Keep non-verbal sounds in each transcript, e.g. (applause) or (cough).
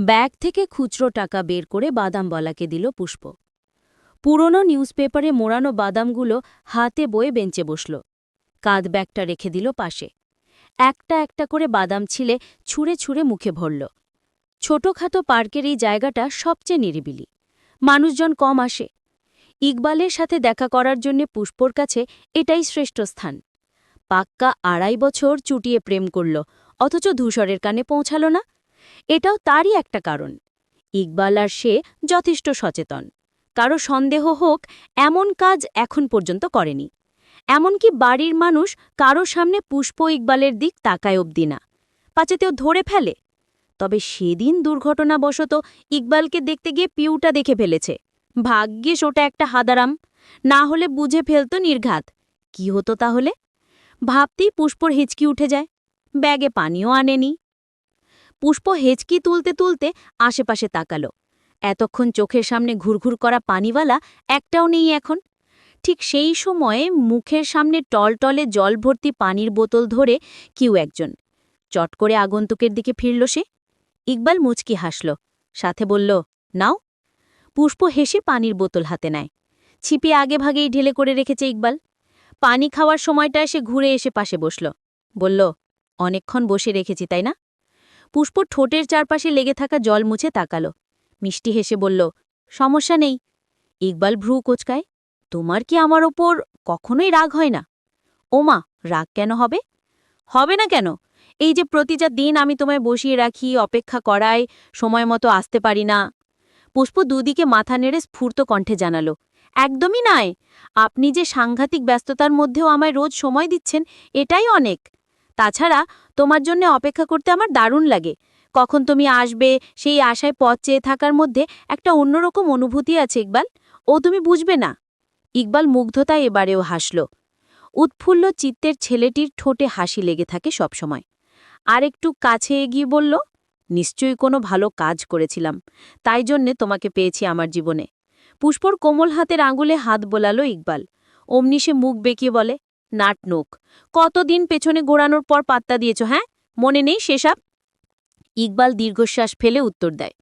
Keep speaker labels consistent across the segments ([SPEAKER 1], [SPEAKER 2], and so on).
[SPEAKER 1] Bag থেকে খুচরো টাকা বের করে বাদামওয়ালাকে দিল পুষ্প। পুরনো নিউজপেপারে মোড়ানো বাদামগুলো হাতে বয়ে বেঞ্চে বসল। কাঁধ ব্যাগটা রেখে দিল পাশে। একটা একটা করে বাদাম ছিলে ছুঁড়ে ছুঁড়ে মুখে ভরল। ছোটখাটো পার্কের এই জায়গাটা সবচেয়ে নিরিবিলি। মানুষজন কম আসে। ইকবালের সাথে দেখা করার জন্যে পুষ্পর কাছে এটাই শ্রেষ্ঠ স্থান। পাক্কা আড়াই বছর চুটিয়ে প্রেম করল, অথচ ধূসরের কানে পৌঁছাল না। এটাও তারই একটা কারণ। ইকবাল আর সে যথেষ্ট সচেতন। কারও সন্দেহ হোক, এমন কাজ এখন পর্যন্ত করেনি। এমনকি বাড়ির মানুষ কারও সামনে পুষ্প ইকবালের দিক তাকায় অবধি না। পাচেতেও ধরে ফেলে। তবে সেদিন দুর্ঘটনাবশত ইকবালকে দেখতে গিয়ে পিউটা দেখে ফেলেছে। ভাগ্যিস ওটা একটা হাদারাম। না হলে বুঝে ফেলত নির্ঘাত। কি হতো তাহলে? ভাবতেই পুষ্পর হেঁচকি উঠে যায়। ব্যাগে পানিও আনেনি। পুষ্প হেঁচকি তুলতে তুলতে আশেপাশে তাকালো। এতক্ষণ চোখের সামনে ঘুরঘুর করা পানিওয়ালা একটাও নেই এখন। ঠিক সেই সময়ে মুখের সামনে টলটলে জল ভর্তি পানির বোতল ধরে কেউ একজন। চট করে আগন্তুকের দিকে ফিরল সে। ইকবাল মুচকি হাসল, সাথে বলল, নাও। পুষ্প হেসে পানির বোতল হাতে নেয়। ছিপি আগে ভাগেই ঢেলে করে রেখেছে ইকবাল। পানি খাওয়ার সময়টা এসে ঘুরে এসে পাশে বসল। বলল, অনেকক্ষণ বসে রেখেছি, তাই না? পুষ্প ঠোঁটের চারপাশে লেগে থাকা জল মুছে তাকালো। মিষ্টি হেসে বলল, সমস্যা নেই। ইকবাল ভ্রু কোচকায়, তোমার কি আমার ওপর কখনোই রাগ হয় না? ওমা, রাগ কেন হবে? হবে না কেন? এই যে প্রতিটা দিন আমি তোমায় বসিয়ে রাখি, অপেক্ষা করাই সময় মতো আসতে পারি না। পুষ্প দুদিকে মাথা নেড়ে স্ফূর্ত কণ্ঠে জানালো, একদমই নয়। আপনি যে সাংঘাতিক ব্যস্ততার মধ্যেও আমায় রোজ সময় দিচ্ছেন, এটাই অনেক। তাছাড়া তোমার জন্য অপেক্ষা করতে আমার দারুণ লাগে। কখন তুমি আসবে, সেই আশায় পথ চেয়ে থাকার মধ্যে একটা অন্যরকম অনুভূতি আছে, ইকবাল। ও তুমি বুঝবে না। ইকবাল মুগ্ধতায় এবারেও হাসল। উৎফুল্ল চিত্তের ছেলেটির ঠোঁটে হাসি লেগে থাকে সবসময়। আর একটু কাছে এগিয়ে বলল, নিশ্চয়ই কোনো ভালো কাজ করেছিলাম। তাই জন্যে তোমাকে পেয়েছি আমার জীবনে। পুষ্পর কোমল হাতের আঙুলে হাত বোলালো ইকবাল। অমনি সে মুখ বেঁকিয়ে বলে নাট নোক কতদিন পেছনে ঘোরানোর পর পাত্তা দিয়েছ হ্যাঁ? মনে নেই সেসব? ইকবাল দীর্ঘশ্বাস ফেলে উত্তর দেয়।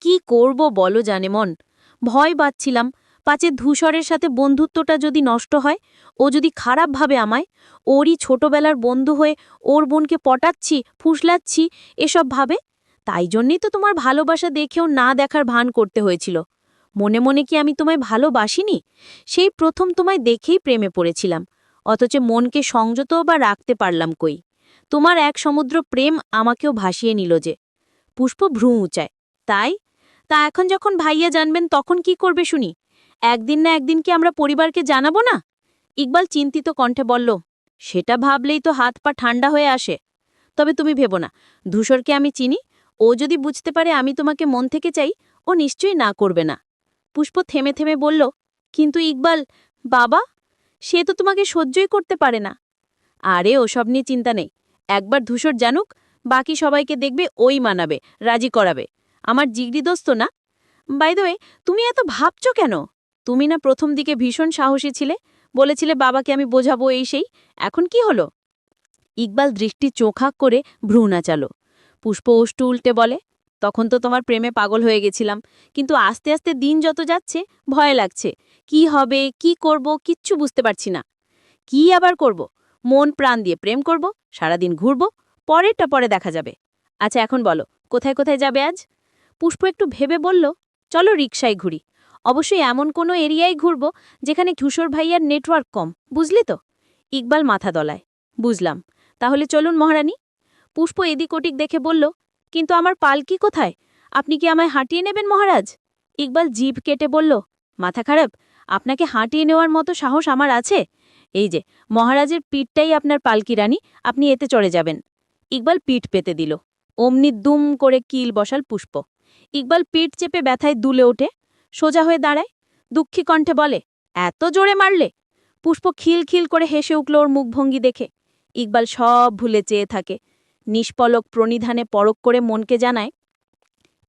[SPEAKER 1] কি করব বলো জানে মন ভয় পাচ্ছিলাম। পাছে ধূসরের সাথে বন্ধুত্বটা যদি নষ্ট হয়, ও যদি খারাপভাবে আমায়, ওরই ছোটবেলার বন্ধু হয়ে ওর বোনকে পটাচ্ছি, ফুসলাচ্ছি, এসব ভাবে? তাই জন্যই তো তোমার ভালোবাসা দেখেও না দেখার ভান করতে হয়েছিল। মনে মনে কি আমি তোমায় ভালোবাসিনি? সেই প্রথম তোমায় দেখেই প্রেমে পড়েছিলাম। অথচ মনকে সংযত বা রাখতে পারলাম কই? তোমার এক সমুদ্র প্রেম আমাকেও ভাসিয়ে নিল যে। পুষ্প ভ্রু উঁচায়। তাই? তা এখন যখন ভাইয়া জানবেন তখন কি করবে শুনি? একদিন না একদিন কি আমরা পরিবারকে জানাব না? ইকবাল চিন্তিত কণ্ঠে বলল, সেটা ভাবলেই তো হাত পা ঠান্ডা হয়ে আসে। তবে তুমি ভেবো না, ধূসরকে আমি চিনি। ও যদি বুঝতে পারে আমি তোমাকে মন থেকে চাই, ও নিশ্চয়ই না করবে না। পুষ্প থেমে থেমে বলল, কিন্তু ইকবাল, বাবা সে তো তোমাকে সহ্যই করতে পারে না। আরে, ওসব নিয়ে চিন্তা নেই। একবার ধূসর জানুক, বাকি সবাইকে দেখবে ওই মানাবে, রাজি করাবে। আমার জিগরি দোস্ত না? বাইদওয়ে তুমি এত ভাবছ কেন? তুমি না প্রথম দিকে ভীষণ সাহসী ছিলে, বলেছিলে বাবাকে আমি বোঝাবো এই সেই, এখন কি হলো? ইকবাল দৃষ্টি চোখাক করে ভ্রু নাচালো পুষ্প ওষ্টু উল্টে বলে তখন তো তোমার প্রেমে পাগল হয়ে গেছিলাম। কিন্তু আস্তে আস্তে দিন যত যাচ্ছে, ভয় লাগছে। কি হবে, কি করব, কিচ্ছু বুঝতে পারছি না। কি আবার করব? মন প্রাণ দিয়ে প্রেম করব, সারাদিন ঘুরব, পরেরটা পরে দেখা যাবে। আচ্ছা এখন বলো, কোথায় কোথায় যাবে আজ? পুষ্প একটু ভেবে বলল, চলো রিকশায় ঘুরি। অবশ্যই এমন কোনো এরিয়ায় ঘুরব, যেখানে ধূসর ভাইয়ার নেটওয়ার্ক কম, বুঝলি তো? ইকবাল মাথা দলায়। বুঝলাম। তাহলে চলুন মহারানী। পুষ্প এদিক ওটিক দেখে বলল কিন্তু আমার পালকি কোথায়? আপনি কি আমায় হাঁটিয়ে নেবেন মহারাজ? ইকবাল জিভ কেটে বলল, মাথা খারাপ, আপনাকে হাঁটিয়ে নেওয়ার মতো সাহস আমার আছে? এই যে, মহারাজের পিঠটাই আপনার পালকি রানী, আপনি এতে চড়ে যাবেন। ইকবাল পিঠ পেতে দিল। অমনি দুম করে কিল বসাল পুষ্প। ইকবাল পিঠ চেপে ব্যথায় দুলে ওঠে, সোজা হয়ে দাঁড়ায়, দুঃখী কণ্ঠে বলে, এত জোরে মারলে? পুষ্প খিলখিল করে হেসে উঠল ওর মুখভঙ্গি দেখে। ইকবাল সব ভুলে চেয়ে থাকে। নিষ্পলক প্রণিধানে পরক করে মনকে জানায়,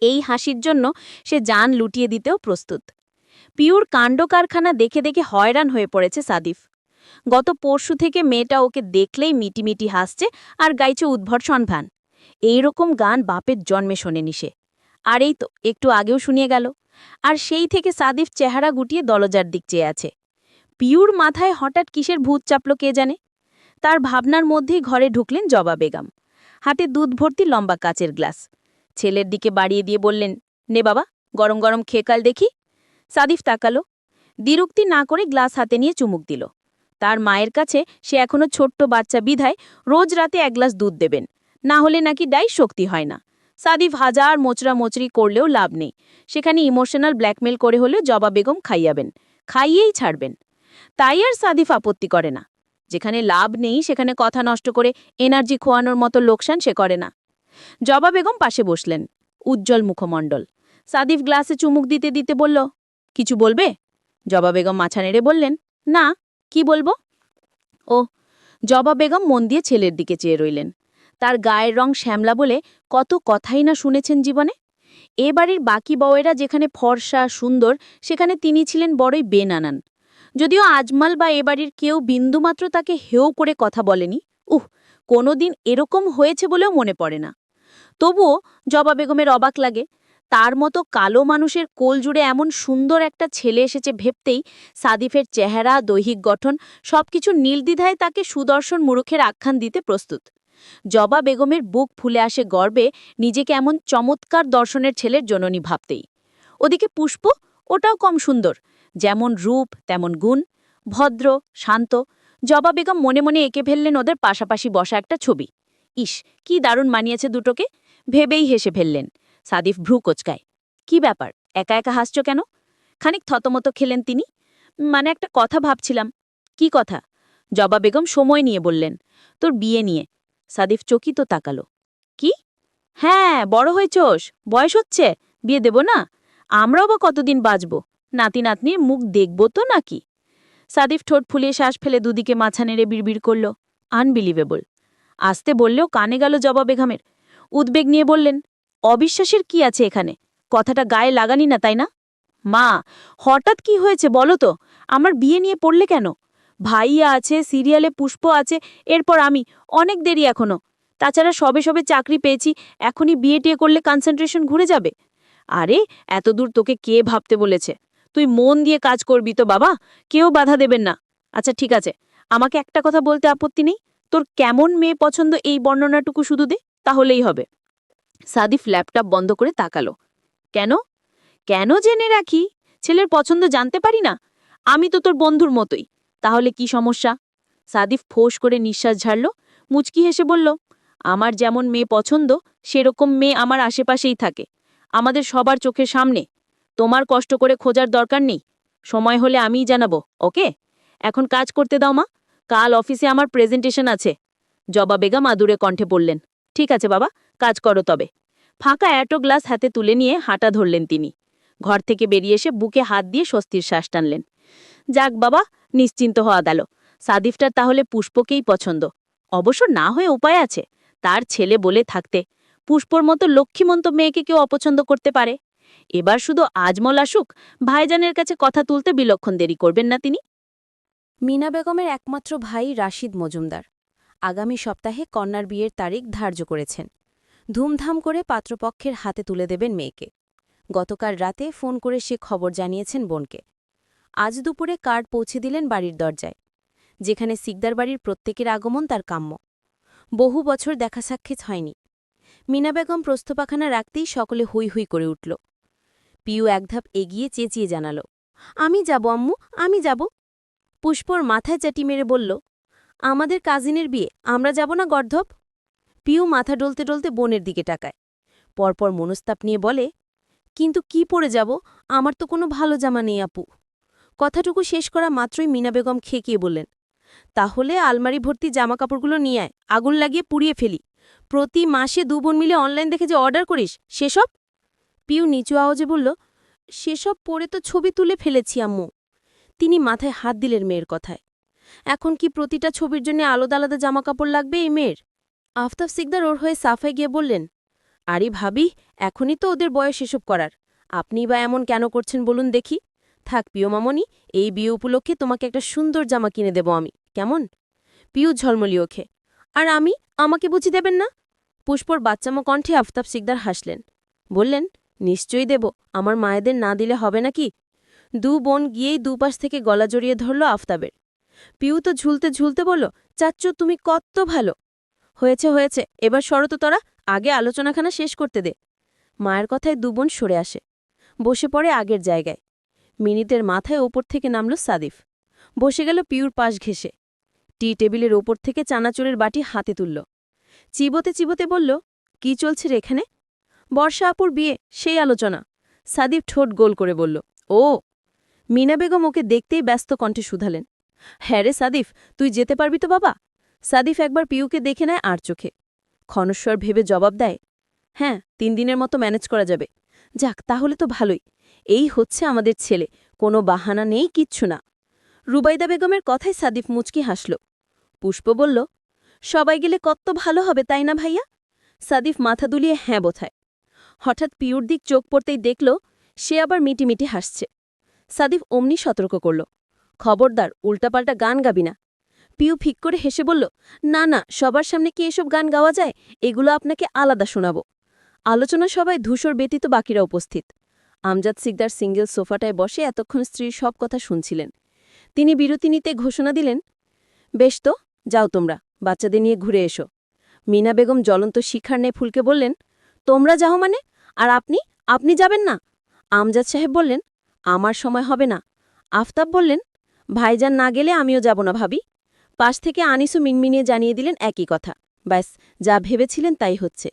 [SPEAKER 1] এই হাসির জন্য সে যান লুটিয়ে দিতেও প্রস্তুত। পিউর কাণ্ড কারখানা দেখে দেখে হয়রান হয়ে পড়েছে সাদিফ। গত পরশু থেকে মেয়েটা ওকে দেখলেই মিটিমিটি হাসছে আর গাইছে উদ্ভট সন্ধান। এইরকম গান বাপের জন্মে শোনেনি সে। আর এই তো, একটু আগেও শুনিয়ে গেল। আর সেই থেকে সাদিফ চেহারা গুটিয়ে দলজার দিক চেয়ে আছে। পিউর মাথায় হঠাৎ কিসের ভূত চাপল কে জানে? তার ভাবনার মধ্যেই ঘরে ঢুকলেন জবা বেগম। হাতে দুধ ভর্তি লম্বা কাচের গ্লাস। ছেলের দিকে বাড়িয়ে দিয়ে বললেন, নে বাবা, গরম গরম খেকাল দেখি। সাদিফ তাকালো। দ্বিরুক্তি না করে গ্লাস হাতে নিয়ে চুমুক দিল। তার মায়ের কাছে সে এখনও ছোট্ট বাচ্চা বিধায় রোজ রাতে এক গ্লাস দুধ দেবেন। না হলে নাকি ডাই শক্তি হয় না। সাদিফ হাজার মোচড়া মোচড়ি করলেও লাভ নেই। সেখানে ইমোশনাল ব্ল্যাকমেল করে হলেও জবা বেগম খাইয়াবেন, খাইয়েই ছাড়বেন। তাই আর সাদিফ আপত্তি করে না। যেখানে লাভ নেই, সেখানে কথা নষ্ট করে এনার্জি খোয়ানোর মতো লোকসান সে করে না। জবা বেগম পাশে বসলেন, উজ্জ্বল মুখমণ্ডল। সাদিফ গ্লাসে চুমুক দিতে দিতে বলল, কিছু বলবে? জবা বেগম মাছা নেড়ে বললেন, না, কি বলব? ও জবা বেগম মন দিয়ে ছেলের দিকে চেয়ে রইলেন। তার গায়ের রং শ্যামলা বলে কত কথাই না শুনেছেন জীবনে। এ বাড়ির বাকি বউয়েরা যেখানে ফর্সা, সুন্দর, সেখানে তিনি ছিলেন বড়ই বেনানান। যদিও আজমাল বা এ বাড়ির কেউ বিন্দুমাত্র তাকে হেও করে কথা বলেনি, উহ, কোনোদিন এরকম হয়েছে বলেও মনে পড়ে না। তবুও জবা বেগমের অবাক লাগে, তার মতো কালো মানুষের কোল জুড়ে এমন সুন্দর একটা ছেলে এসেছে ভেবতেই সাদিফের চেহারা, দৈহিক গঠন সবকিছু নীলদ্বিধায় তাকে সুদর্শন মুরুখের আখ্যান দিতে প্রস্তুত। জবা বেগমের বুক ফুলে আসে গর্বে নিজেকে এমন চমৎকার দর্শনের ছেলের জননী ভাবতেই। ওদিকে পুষ্প, ওটাও কম সুন্দর যেমন রূপ, তেমন গুণ, ভদ্র, শান্ত। জবা বেগম মনে মনে এঁকে ফেললেন ওদের পাশাপাশি বসা একটা ছবি। ইস, কি দারুণ মানিয়েছে দুটোকে। ভেবেই হেসে ফেললেন। সাদিফ ভ্রু কোচকায়। কি ব্যাপার, একা একা হাসছ কেন? খানিক থতমত খেলেন তিনি। মানে একটা কথা ভাবছিলাম। কি কথা? জবা বেগম সময় নিয়ে বললেন, তোর বিয়ে নিয়ে। সাদিফ চকিত তাকালো। কি? হ্যাঁ বড় হয়েছোস, বয়স হচ্ছে, বিয়ে দেব না? আমরাও বা কতদিন বাঁচব? নাতি নাতনির মুখ দেখব তো নাকি? সাদিফ ঠোঁট ফুলিয়ে শ্বাস ফেলে দুদিকে মাছা নেড়ে বিড়বিড় করল। আনবিলিভেবল। আসতে বললেও কানে গেল জবা বেগমের উদ্বেগ নিয়ে বললেন, অবিশ্বাসের কি আছে এখানে? কথাটা গায়ে লাগানি না, তাই না? মা, হঠাৎ কি হয়েছে বলো তো? আমার বিয়ে নিয়ে পড়লে কেন? ভাইয়া আছে, সিরিয়ালে পুষ্প আছে, এরপর আমি, অনেক দেরি এখনও। তাছাড়া সবে সবে চাকরি পেয়েছি, এখনই বিয়ে টিয়ে করলে কনসেন্ট্রেশন ঘুরে যাবে। আরে এত দূর তোকে কে ভাবতে বলেছে? তুই মন দিয়ে কাজ করবি তো বাবা, কেউ বাধা দেবেন না। আচ্ছা ঠিক আছে। আমাকে একটা কথা বলতে আপত্তি নেই? তোর কেমন মেয়ে পছন্দ এই বর্ণনাটুকু শুধু দে, তাহলেই হবে। সাদিফ ল্যাপটপ বন্ধ করে তাকালো। কেন? কেন জেনে রাখি? ছেলের পছন্দ জানতে পারি না? আমি তো তোর বন্ধুর মতোই। তাহলে কি সমস্যা? সাদিফ ফোঁস করে নিঃশ্বাস ঝাড়ল, মুচকি হেসে বলল, আমার যেমন মেয়ে পছন্দ, সেরকম মেয়ে আমার আশেপাশেই থাকে। আমাদের সবার চোখের সামনে তোমার কষ্ট করে খোঁজার দরকার নেই। সময় হলে আমিই জানাব, ওকে? এখন কাজ করতে দাও মা। কাল অফিসে আমার প্রেজেন্টেশন আছে। জবা বেগম আদুরে কণ্ঠে পড়লেন ঠিক আছে বাবা, কাজ করো তবে। ফাঁকা অ্যাটো গ্লাস হাতে তুলে নিয়ে হাঁটা ধরলেন তিনি। ঘর থেকে বেরিয়ে এসে বুকে হাত দিয়ে স্বস্তির শ্বাস টানলেন। যাক বাবা, নিশ্চিন্ত হওয়া গেল। সাদিফটার তাহলে পুষ্পকেই পছন্দ। অবশ্য না হয়ে উপায় আছে। তার ছেলে বলে থাকতে, পুষ্পর মতো লক্ষ্মীমন্ত মেয়েকে কেউ অপছন্দ করতে পারে। এবার শুধু আজমল আসুক, ভাইজানের কাছে কথা তুলতে বিলক্ষণ দেরি করবেন না তিনি। মিনা বেগমের একমাত্র ভাই রাশিদ মজুমদার। আগামী সপ্তাহে কন্যার বিয়ের তারিখ ধার্য করেছেন। ধুমধাম করে পাত্রপক্ষের হাতে তুলে দেবেন মেয়েকে। গতকাল রাতে ফোন করে সে খবর জানিয়েছেন বোনকে। আজ দুপুরে কার্ড পৌঁছে দিলেন বাড়ির দরজায়, যেখানে সিকদার বাড়ির প্রত্যেকের আগমন তার কাম্য। বহু বছর দেখা সাক্ষাৎ হয়নি। মিনা বেগম প্রস্থপাখানা রাখতেই সকলে হুই হুই করে উঠল। পিউ একধাপ এগিয়ে চেঁচিয়ে জানাল, আমি যাব, আম্মু, আমি যাব। পুষ্পর মাথায় চাটি মেরে বলল, আমাদের কাজিনের বিয়ে, আমরা যাব না গর্ধপ পিউ মাথা ডলতে ডলতে বোনের দিকে টাকায় পরপর মনস্তাপ নিয়ে বলে, কিন্তু কি পরে যাব? আমার তো কোনো ভালো জামা নেই, আপু। কথাটুকু শেষ করা মাত্রই মিনা বেগম খেকিয়ে বললেন, তাহলে আলমারি ভর্তি জামা কাপড়গুলো নিয়ে আয়, আগুন লাগিয়ে পুড়িয়ে ফেলি। প্রতি মাসে দু বোন মিলে অনলাইন দেখে যে অর্ডার করিস, সেসব পিউ নিচু আওয়াজে বলল, সেসব পরে তো ছবি তুলে ফেলেছি, আম্মু। তিনি মাথায় হাত দিলেন মেয়ের কথায়। এখন কি প্রতিটা ছবির জন্য আলাদা আলাদা জামা কাপড় লাগবে এই মেয়ের? আফতাব সিকদার ওর হয়ে সাফাই গিয়ে বললেন, আরে ভাবি, এখনই তো ওদের বয়স এসব করার। আপনি বা এমন কেন করছেন বলুন দেখি। থাক পিও মামনি, এই বিয়ে উপলক্ষে তোমাকে একটা সুন্দর জামা কিনে দেব আমি। কেমন? পিউ ঝলমলি ওখে। আর আমি? আমাকে বুঝি দেবেন না? পুষ্পর বাচ্চামো কণ্ঠে আফতাব সিকদার হাসলেন। বললেন নিশ্চয়ই দেব, আমার মায়েদের না দিলে হবে নাকি দু বোন গিয়েই দুপাশ থেকে গলা জড়িয়ে ধরল আফতাবের। পিউ তো ঝুলতে ঝুলতে বলল, চাচ্চু, তুমি কত ভালো। হয়েছে হয়েছে, এবার সরো তো তোরা, আগে আলোচনাখানা শেষ করতে দে। মায়ের কথায় দু বোন সরে আসে, বসে পড়ে আগের জায়গায়। মিনিটের মাথায় ওপর থেকে নামল সাদিফ। বসে গেল পিউর পাশ ঘেসে টি টেবিলের ওপর থেকে চানাচুরের বাটি হাতে তুলল। চিবোতে চিবোতে বলল, কি চলছে রে এখানে? বর্ষা আপুর বিয়ে, সেই আলোচনা। সাদিফ ঠোঁট গোল করে বলল, ও। মিনা বেগম ওকে দেখতেই ব্যস্ত কণ্ঠে শুধালেন হ্যাঁ রে সাদিফ তুই যেতে পারবি তো বাবা? সাদিফ একবার পিউকে দেখে নেয় আর চোখে। ক্ষণস্বর ভেবে জবাব দেয় হ্যাঁ তিন দিনের মতো ম্যানেজ করা যাবে। যাক, তাহলে তো ভালোই। এই হচ্ছে আমাদের ছেলে, কোনো বাহানা নেই, কিচ্ছু না। রুবাইদা বেগমের কথায় সাদিফ মুচকি হাসল। পুষ্প বলল, সবাই গেলে কত ভালো হবে, তাই না ভাইয়া? সাদিফ মাথা দুলিয়ে হ্যাঁ বোথায়। হঠাৎ পিউর দিক চোখ পড়তেই দেখল, সে আবার মিটিমিটি হাসছে। সাদিফ অমনি সতর্ক করল, খবরদার, উল্টাপাল্টা গান গাবি না। পিউ ফিক করে হেসে বলল, না না, সবার সামনে কি এসব গান গাওয়া যায়? এগুলো আপনাকে আলাদা শোনাব। আলোচনা সবাই ধূসর ব্যতীত বাকিরা উপস্থিত। আমজাদ সিকদার সিঙ্গেল সোফাটায় বসে এতক্ষণ স্ত্রীর সব কথা শুনছিলেন। তিনি বিরতি নিতে ঘোষণা দিলেন, বেশ তো, যাও তোমরা, বাচ্চাদের নিয়ে ঘুরে এসো। মিনা বেগম জ্বলন্ত শিখার নে ফুলকে বললেন, তোমরা যাও মানে? আর আপনি? আপনি যাবেন না। আমজাদ সাহেব বললেন, আমার সময় হবে না। আফতাব বললেন, ভাইজান না গেলে আমিও যাব না ভাবি। পাশ থেকে আনিসু মিনমিনিয়ে জানিয়ে দিলেন একই কথা। ব্যাস, যা ভেবেছিলেন তাই হচ্ছে।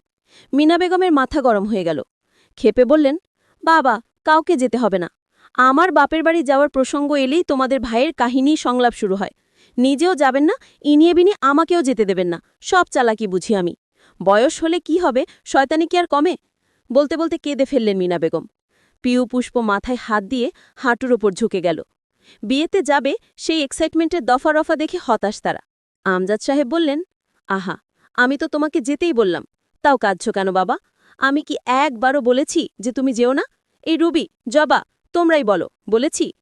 [SPEAKER 1] মিনা বেগমের মাথা গরম হয়ে গেল। খেপে বললেন, বাবা, কাউকে যেতে হবে না। আমার বাপের বাড়ি যাওয়ার প্রসঙ্গ এলেই তোমাদের ভাইয়ের কাহিনী সংলাপ শুরু হয়। নিজেও যাবেন না, ইনিয়ে বিনি আমাকেও যেতে দেবেন না। সব চালাকি বুঝি আমি। বয়স হলে কি হবে, শয়তানি কি আর কমে? বলতে বলতে কেঁদে ফেললেন মিনা বেগম। পিউ পুষ্প মাথায় হাত দিয়ে হাঁটুর ওপর ঝুঁকে গেল। বিয়েতে যাবে, সেই এক্সাইটমেন্টের দফা রফা দেখে হতাশ তারা। আমজাদ সাহেব বললেন, আহা, আমি তো তোমাকে যেতেই বললাম। তাও কাঁদছ কেন বাবা? আমি কি একবারও বলেছি যে তুমি যেও না? এই রুবি, জবা, তোমরাই বলো, বলেছি?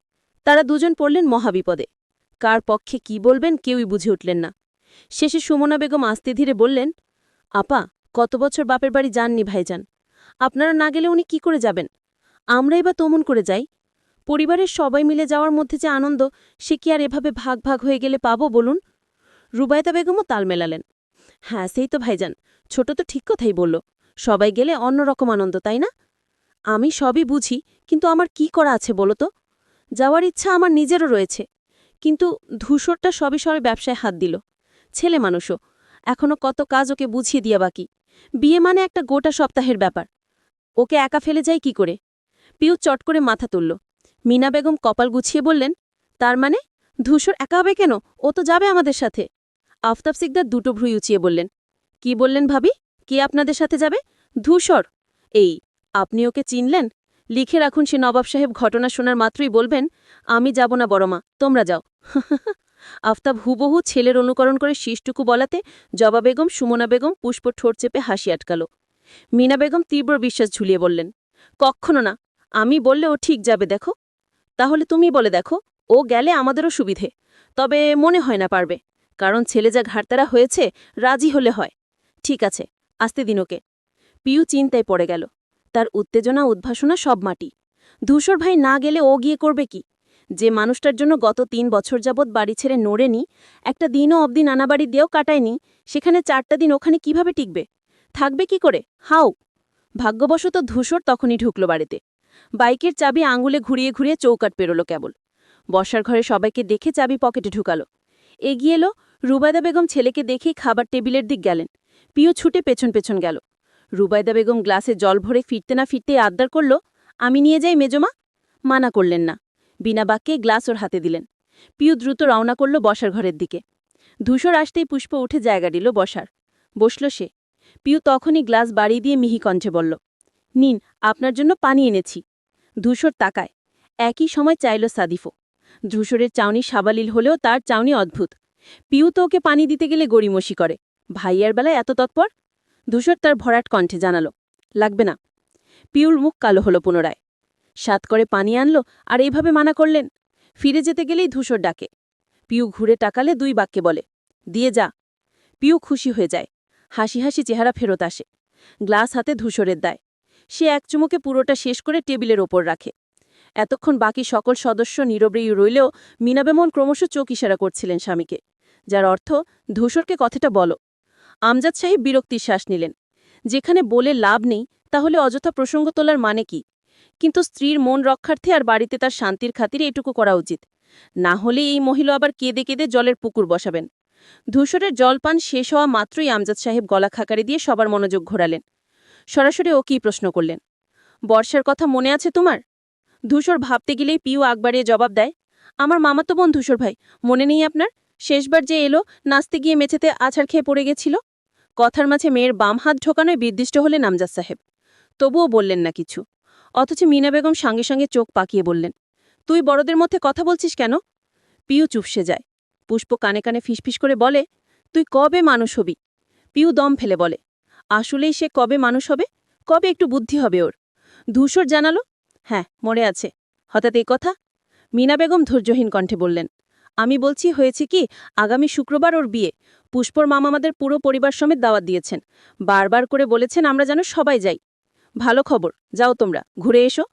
[SPEAKER 1] তারা দুজন পড়লেন মহাবিপদে। কার পক্ষে কি বলবেন কেউই বুঝে উঠলেন না। শেষে সুমনা বেগম আস্তে ধীরে বললেন, আপা, কত বছর বাপের বাড়ি যাননি ভাইজান। আপনারা না গেলে উনি কি করে যাবেন? আমরাই বা তমন করে যাই। পরিবারের সবাই মিলে যাওয়ার মধ্যে যে আনন্দ, সে কি আর এভাবে ভাগ ভাগ হয়ে গেলে পাবো বলুন? রুবায়তা বেগমও তাল মেলালেন। হ্যাঁ সেই তো ভাইজান, ছোট তো ঠিক কথাই বলল। সবাই গেলে অন্যরকম আনন্দ, তাই না? আমি সবই বুঝি, কিন্তু আমার কি করা আছে বলো তো? যাওয়ার ইচ্ছা আমার নিজেরও রয়েছে। কিন্তু ধূসরটা সবই সবে ব্যবসায় হাত দিল। ছেলে মানুষও, এখনও কত কাজ ওকে বুঝিয়ে দিয়া বাকি। বিয়ে মানে একটা গোটা সপ্তাহের ব্যাপার। ওকে একা ফেলে যায় কি করে? পিউ চট করে মাথা তুলল। মিনা বেগম কপাল গুছিয়ে বললেন, তার মানে? ধূসর একা হবে কেন? ও তো যাবে আমাদের সাথে। আফতাব সিকদার দুটো ভ্রুই উঁচিয়ে বললেন, কি বললেন ভাবি? কে আপনাদের সাথে যাবে? ধূসর। এই, আপনি ওকে চিনলেন? লিখে রাখুন সে নবাব সাহেব ঘটনা শোনার মাত্রই বলবেন, আমি যাব না বড়মা, তোমরা যাও। (laughs) আফতাব হুবহু ছেলের অনুকরণ করে শীষটুকু বলাতে জবা বেগম, সুমনা বেগম পুষ্প ঠোঁট চেপে হাসি আটকাল। মিনা বেগম তীব্র বিশ্বাস ঝুলিয়ে বললেন কক্ষণো না, আমি বললে ও ঠিক যাবে, দেখো। তাহলে তুমি বলে দেখো, ও গেলে আমাদেরও সুবিধে। তবে মনে হয় না পারবে, কারণ ছেলে যা ঘাড়তারা হয়েছে, রাজি হলে হয়। ঠিক আছে, আসতে দিন ওকে। পিউ চিন্তায় পড়ে গেল। তার উত্তেজনা, উদ্ভাসনা সব মাটি। ধূসর ভাই না গেলে ও গিয়ে করবে কি? যে মানুষটার জন্য গত তিন বছর যাবৎ বাড়ি ছেড়ে নড়েনি একটা দিনও অবধি নানা বাড়ি দিয়েও কাটায়নি, সেখানে চারটা দিন ওখানে কীভাবে টিকবে? থাকবে কি করে? হাউ ভাগ্যবশত ধূসর তখনই ঢুকল বাড়িতে। বাইকের চাবি আঙুলে ঘুরিয়ে ঘুরিয়ে চৌকাট পেরোল কেবল। বসার ঘরে সবাইকে দেখে চাবি পকেটে ঢুকালো। এগিয়ে এলো রুবায়দা বেগম ছেলেকে দেখেই খাবার টেবিলের দিক গেলেন। পিও ছুটে পেছন পেছন গেল। রুবায়দা বেগম গ্লাসে জল ভরে ফিরতে না ফিরতে আবদার করল, আমি নিয়ে যাই মেজমা মানা করলেন না। বিনা বাক্যে গ্লাস ওর হাতে দিলেন। পিউ দ্রুত রওনা করল বসার ঘরের দিকে। ধূসর আসতেই পুষ্প উঠে জায়গা দিল বসার বসল সে। পিউ তখনই গ্লাস বাড়িয়ে দিয়ে মিহি কণ্ঠে বলল, নিন, আপনার জন্য পানি এনেছি। ধূসর তাকায়। একই সময় চাইল সাদিফও। ধূসরের চাউনি সাবালিল হলেও তার চাউনি অদ্ভুত। পিউ তো ওকে পানি দিতে গেলে গড়িমসি করে। ভাইয়ার বেলায় এত তৎপর? ধূসর তার ভরাট কণ্ঠে জানাল, লাগবে না। পিউর মুখ কালো হলো পুনরায়। সাত করে পানি আনলো, আর এইভাবে মানা করলেন? ফিরে যেতে গেলেই ধূসর ডাকে। পিউ ঘুরে টাকালে দুই বাক্যে বলে, দিয়ে যা। পিউ খুশি হয়ে যায়। হাসি হাসি চেহারা ফেরত আসে। গ্লাস হাতে ধূসরের দায়।
[SPEAKER 2] সে এক চুমুকে পুরোটা শেষ করে টেবিলের ওপর রাখে। এতক্ষণ বাকি সকল সদস্য নীরবেই রইলেও মিনাবেমন ক্রমশ চোখ ইশারা করছিলেন স্বামীকে। যার অর্থ, ধূসরকে কথাটা বলো। আমজাদ সাহেব বিরক্তির শ্বাস নিলেন। যেখানে বলে লাভ নেই, তাহলে অযথা প্রসঙ্গ তোলার মানে কি? কিন্তু স্ত্রীর মন রক্ষার্থে আর বাড়িতে তার শান্তির খাতিরে এটুকু করা উচিত। না হলে এই মহিলা আবার কেঁদে কেঁদে জলের পুকুর বসাবেন। ধূসরের জলপান শেষ হওয়া মাত্রই আমজাদ সাহেব গলা খাকারি দিয়ে সবার মনোযোগ ঘোরালেন। সরাসরি ও কী প্রশ্ন করলেন? বর্ষার কথা মনে আছে তোমার? ধূসর ভাবতে গেলেই পিউ আকবারিয়ে জবাব দেয়, আমার মামাতো বোন ধূসর ভাই, মনে নেই আপনার? শেষবার যে এলো, নাচতে গিয়ে মেঝেতে আছাড় খেয়ে পড়ে গেছিল? কথার মাঝে মেয়ের বাম হাত ঢোকানোয় বিদ্দিষ্ট হলেন আমজাদ সাহেব। তবুও বললেন না কিছু। অথচ মিনা বেগম সঙ্গে সঙ্গে চোখ পাকিয়ে বললেন, তুই বড়দের মধ্যে কথা বলছিস কেন? পিউ চুপসে যায়। পুষ্প কানে কানে ফিসফিস করে বলে, তুই কবে মানুষ হবি? পিউ দম ফেলে বলে, আসলেই সে কবে মানুষ হবে? কবে একটু বুদ্ধি হবে ওর? ধূসর জানালো হ্যাঁ মরে আছে। হঠাৎ এই কথা? মিনা বেগম ধৈর্যহীন কণ্ঠে বললেন, আমি বলছি, হয়েছে কি, আগামী শুক্রবার ওর বিয়ে। পুষ্পর মামা আমাদের পুরো পরিবার সমেত দাওয়াত দিয়েছেন। বারবার করে বলেছেন আমরা যেন সবাই যাই। ভালো খবর, যাও তোমরা, ঘুরে এসো।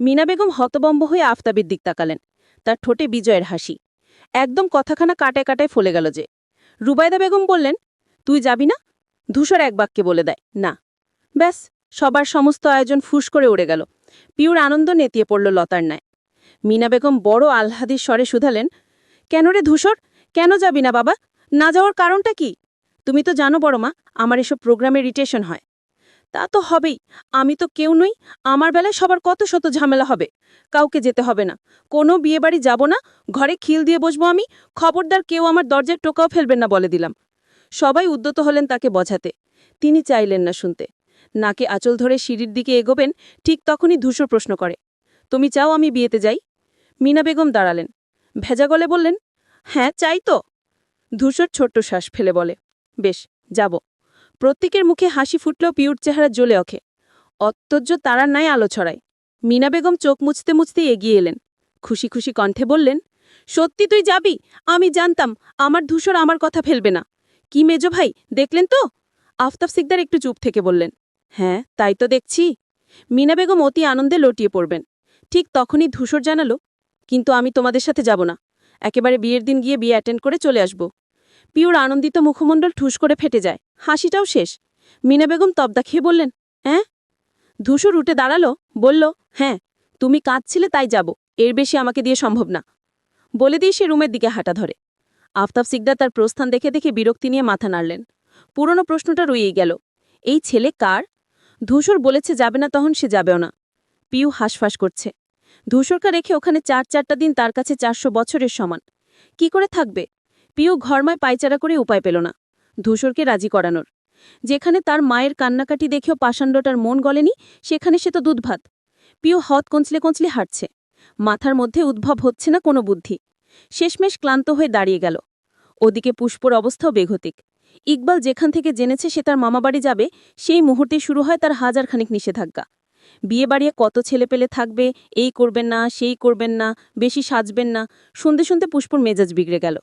[SPEAKER 2] মিনা বেগম হতবম্ব হয়ে আফতাবির দিক তাকালেন। তার ঠোঁটে বিজয়ের হাসি। একদম কথাখানা কাটায় কাটায় ফলে গেল যে। রুবায়দা বেগম বললেন, তুই যাবি না? ধূসর এক বাক্যে বলে দেয়, না। ব্যাস, সবার সমস্ত আয়োজন ফুস করে উড়ে গেল। পিউর আনন্দ নেতিয়ে পড়ল লতার ন্যায়। মিনা বেগম বড় আহ্লাদির স্বরে শুধালেন, কেন রে ধূসর? কেন যাবি না বাবা? না যাওয়ার কারণটা কি? তুমি তো জানো বড় মা আমার এসব প্রোগ্রামে রিটেশন হয়। তা তো হবেই। আমি তো কেউ নই, আমার বেলায় সবার কত শত ঝামেলা হবে। কাউকে যেতে হবে না। কোনো বিয়েবাড়ি যাব না, ঘরে খিল দিয়ে বসবো আমি, খবরদার কেউ আমার দরজায় টোকাও ফেলবেন না বলে দিলাম। সবাই উদ্যত হলেন তাকে বোঝাতে। তিনি চাইলেন না শুনতে। নাকে আঁচল ধরে সিঁড়ির দিকে এগোবেন, ঠিক তখনই ধূসর প্রশ্ন করে, তুমি চাও আমি বিয়েতে যাই? মিনা বেগম দাঁড়ালেন। ভেজা গলে বললেন হ্যাঁ চাই তো। ধূসর ছোট্ট শ্বাস ফেলে বলে, বেশ, যাব। প্রত্যেকের মুখে হাসি ফুটলেও পিউর চেহারা জ্বলে ওঠে। অত্যজ্য তারার নাই আলো ছড়ায়। মিনা বেগম চোখ মুছতে মুছতে এগিয়ে এলেন। খুশি খুশি কণ্ঠে বললেন, সত্যি তুই যাবি? আমি জানতাম, আমার ধূসর আমার কথা ফেলবে না। কি মেজো ভাই, দেখলেন তো? আফতাব সিকদার একটু চুপ থেকে বললেন হ্যাঁ তাই তো দেখছি। মিনা বেগম অতি আনন্দে লটিয়ে পড়বেন। ঠিক তখনই ধূসর জানালো, কিন্তু আমি তোমাদের সাথে যাব না। একেবারে বিয়ের দিন গিয়ে বিয়ে অ্যাটেন্ড করে চলে আসব। পিওর আনন্দিত মুখমণ্ডল ঠুস করে ফেটে যায়। হাসিটাও শেষ। মিনা বেগম তবদা খেয়ে বললেন হ্যাঁ? ধূসর উঠে দাঁড়াল, বলল হ্যাঁ তুমি কাঁদছিলে তাই যাব, এর বেশি আমাকে দিয়ে সম্ভব না। বলে দিয়ে সে রুমের দিকে হাঁটা ধরে। আফতাব সিকদার তার প্রস্থান দেখে দেখে বিরক্তি নিয়ে মাথা নাড়লেন। পুরনো প্রশ্নটা রয়েই গেল, এই ছেলে কার? ধূসর বলেছে, যাবে না তখন সে যাবেও না। পিউ হাসফাস করছে, ধূসরকে রেখে ওখানে চার চারটা দিন তার কাছে চারশো বছরের সমান। কি করে থাকবে? পিউ ঘরমায় পায়চারা করে উপায় পেল না, ধূসরকে রাজি করানোর। যেখানে তার মায়ের কান্নাকাটি দেখেও পাষাণ্ডটার মন গলেনি, সেখানে সে তো দুধ ভাত পিউ হত কঞ্চলে কঞ্চলে হাঁটছে। মাথার মধ্যে উদ্ভব হচ্ছে না কোনো বুদ্ধি। শেষমেশ ক্লান্ত হয়ে দাঁড়িয়ে গেল। ওদিকে পুষ্পর অবস্থাও বেঘতিক। ইকবাল যেখান থেকে জেনেছে সে তার মামাবাড়ি যাবে, সেই মুহূর্তে শুরু হয় তার হাজারখানিক নিষেধাজ্ঞা। বিয়ে বাড়িয়ে কত ছেলে পেলে থাকবে, এই করবেন না, সেই করবেন না, বেশি সাজবেন না, শুনতে শুনতে পুষ্পর মেজাজ বিগড়ে গেল।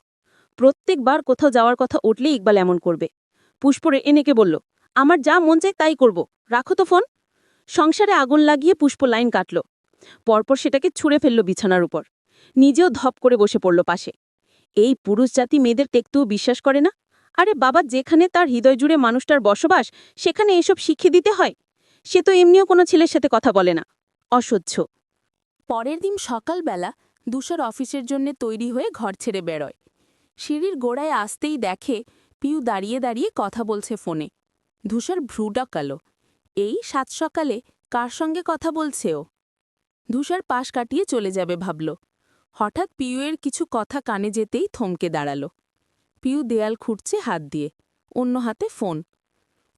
[SPEAKER 2] প্রত্যেকবার কোথাও যাওয়ার কথা উঠলেই ইকবাল এমন করবে। পুষ্পরে এনেকে বলল, আমার যা মন চায় তাই করব। রাখো তো ফোন। সংসারে আগুন লাগিয়ে পুষ্প লাইন কাটল। পরপর সেটাকে ছুঁড়ে ফেলল বিছানার উপর। নিজেও ধপ করে বসে পড়ল পাশে। এই পুরুষ জাতি মেয়েদের তেক্তুও বিশ্বাস করে না? আরে বাবা, যেখানে তার হৃদয় জুড়ে মানুষটার বসবাস, সেখানে এসব শিখিয়ে দিতে হয়? সে তো এমনিও কোনো ছেলের সাথে কথা বলে না। অসহ্য।
[SPEAKER 3] পরের দিন সকালবেলা দুশোর অফিসের জন্য তৈরি হয়ে ঘর ছেড়ে বেরোয়। সিঁড়ির গোড়ায় আসতেই দেখে পিউ দাঁড়িয়ে দাঁড়িয়ে কথা বলছে ফোনে। ধূসর ভ্রু ডাকালো। এই সাত সকালে কার সঙ্গে কথা বলছে ও ধূসর পাশ কাটিয়ে চলে যাবে ভাবল। হঠাৎ পিউয়ের কিছু কথা কানে যেতেই থমকে দাঁড়াল। পিউ দেয়াল খুঁড়ছে হাত দিয়ে, অন্য হাতে ফোন।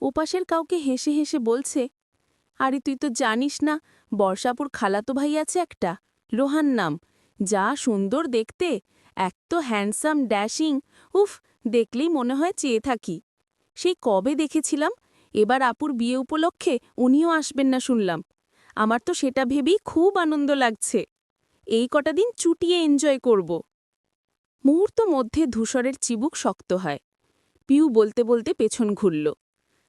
[SPEAKER 3] ওপাশের কাউকে হেসে হেসে বলছে, আরে তুই তো জানিস না, বর্ষাপুর খালাতো ভাই আছে একটা, রোহান নাম। যা সুন্দর দেখতে, এক তো হ্যান্ডসাম ড্যাশিং, উফ, দেখলেই মনে হয় চেয়ে থাকি। সেই কবে দেখেছিলাম? এবার আপুর বিয়ে উপলক্ষে উনিও আসবেন না শুনলাম। আমার তো সেটা ভেবেই খুব আনন্দ লাগছে। এই কটা দিন চুটিয়ে এনজয় করব। মুহূর্ত মধ্যে ধূসরের চিবুক শক্ত হয়। পিউ বলতে বলতে পেছন ঘুরল।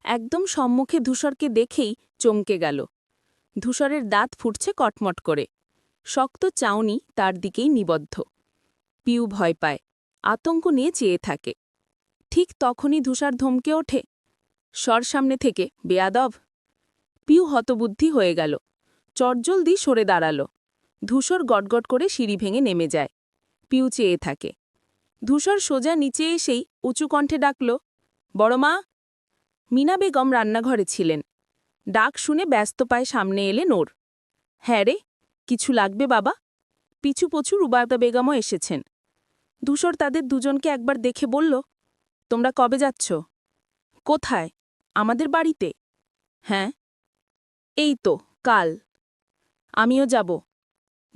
[SPEAKER 3] একদম সম্মুখে ধূসরকে দেখেই চমকে গেল। ধূসরের দাঁত ফুটছে কটমট করে। শক্ত চাউনি তার দিকেই নিবদ্ধ। পিউ ভয় পায়, আতঙ্ক নিয়ে চেয়ে থাকে। ঠিক তখনই ধূসার ধমকে ওঠে। সর সামনে থেকে, বেয়াদব। পিউ হতবুদ্ধি হয়ে গেল। চটজলদি সরে দাঁড়াল। ধূসর গটগট করে সিঁড়ি ভেঙে নেমে যায়। পিউ চেয়ে থাকে। ধূসর সোজা নিচে এসেই উঁচু কণ্ঠে ডাকল, বড় মা! মিনা বেগম রান্নাঘরে ছিলেন। ডাক শুনে ব্যস্ত পায় সামনে এলে নোর হ্যাঁ রে কিছু লাগবে, বাবা? পিছু পছু রুবায়তা বেগমও এসেছেন। ধূসর তাদের দুজনকে একবার দেখে বলল, তোমরা কবে যাচ্ছ? কোথায়? আমাদের বাড়িতে। হ্যাঁ? এই তো, কাল। আমিও যাব।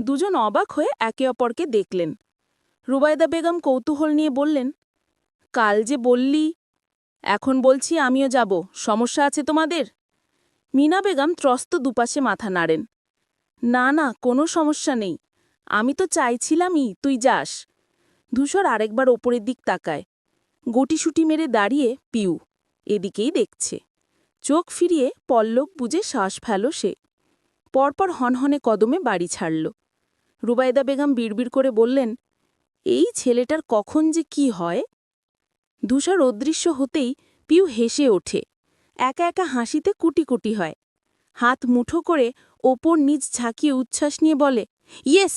[SPEAKER 3] দুজন অবাক হয়ে একে অপরকে দেখলেন। রুবায়দা বেগম কৌতূহল নিয়ে বললেন, কাল যে বললি, এখন বলছি আমিও যাব। সমস্যা আছে তোমাদের? মিনা বেগম ত্রস্ত দুপাশে মাথা নাড়েন। না না, কোনো সমস্যা নেই। আমি তো চাইছিলামই, তুই যাস। ধূসর আরেকবার ওপরের দিক তাকায়। গটিসুটি মেরে দাঁড়িয়ে পিউ এদিকেই দেখছে। চোখ ফিরিয়ে পল্লব বুঝে শ্বাস ফেল সে। পরপর হনহনে কদমে বাড়ি ছাড়ল। রুবায়দা বেগম বিড়বিড় করে বললেন, এই ছেলেটার কখন যে কি হয়? ধূসর অদৃশ্য হতেই পিউ হেসে ওঠে। একা একা হাসিতে কুটি কুটি হয়। হাত মুঠো করে ওপর নিজ ঝাঁকিয়ে উচ্ছ্বাস নিয়ে বলে ইয়েস